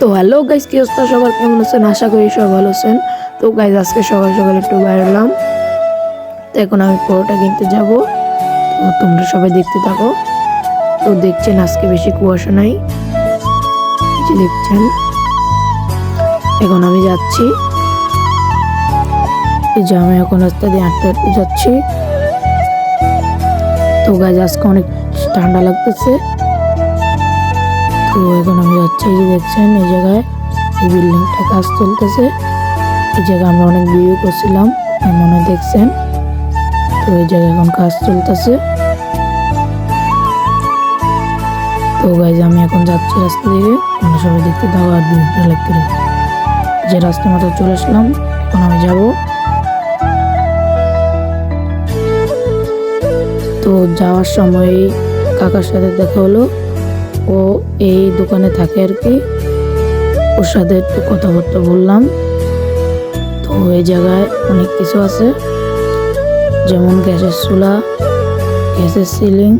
তো hello guys কি অবস্থা? সবার কেমন আছেন? আশা করি সবাই ভালো আছেন। তো গাইজ আজকে সকাল সকাল একটু বেরোলাম তো এখন আমি পরোটা কিনতে যাব। তো তোমরা সবাই দেখতে থাকো। তো দেখছেন আজকে বেশি কুয়াশা নাই। দেখছেন। এখন আমি যাচ্ছি। যে আমি এখন রাস্তা দিয়ে হাঁটতে হাঁটতে যাচ্ছি। তো গাইজ আজকে অনেক ঠান্ডা লাগতেছে। তো এখন আমি যাচ্ছি এই যে দেখছেন, এই জায়গায় এই বিল্ডিংটা কাজ চলতেছে। এই জায়গায় আমরা অনেক ভিডিও করছিলাম মনে দেখছেন। তো এই জায়গায় এখন কাজ চলতেছে। তো গাইজ আমি এখন যাচ্ছি রাস্তা দিয়ে। তোমরা সবাই দেখতে দাও আর ভিডিওটা করে যে রাস্তা মতো চলে আসলাম, এখন আমি যাব। তো যাওয়ার সময় কাকার সাথে দেখা হলো। ও এই দোকানে থাকে আর কি। ওর সাথে একটু কথাবার্তা বললাম। তো এই জায়গায় অনেক কিছু আছে। যেমন গ্যাসের চুলা, গ্যাসের সিলিং,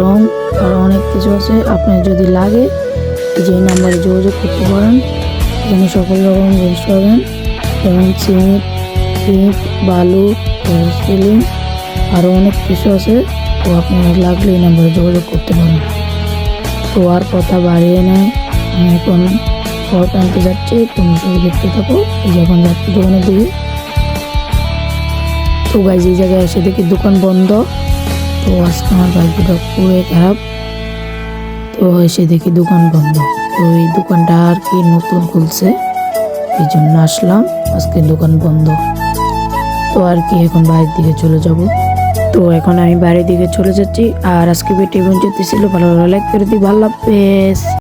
রং, আর অনেক কিছু আছে। আপনার যদি লাগে, যে নাম্বারে যোগাযোগ করতে পারেন। এখানে সকল রকম জিনিস পাবেন। যেমন সিমেন্ট ইট বালু সিলিং আরও অনেক কিছু আছে। তো আপনার লাগলে এই নাম্বারে যোগাযোগ করতে পারেন। তো আর কথা বাড়িয়ে নেয় আমি এখন ফট আনতে যাচ্ছি তুমি সবাই দেখতে থাকো। যখন যে যাচ্ছি দোকানের দিকে। তো গাইজ এই জায়গায় এসে দেখি দোকান বন্ধ। তো আজকে আমার ভাগ্যটা পুরোই খারাপ। তো এসে দেখি দোকান বন্ধ। তো এই দোকানটা আর কি নতুন খুলছে। এই জন্য আসলাম। আজকে দোকান বন্ধ। তো আর কি এখন বাইরের দিকে চলে যাব। তো এখন আমি বাড়ির দিকে চলে যাচ্ছি আর আজকে ভিডিও যেতে ছিল ভালো ভালো লাইক করে দিই ভালো হাফেজ।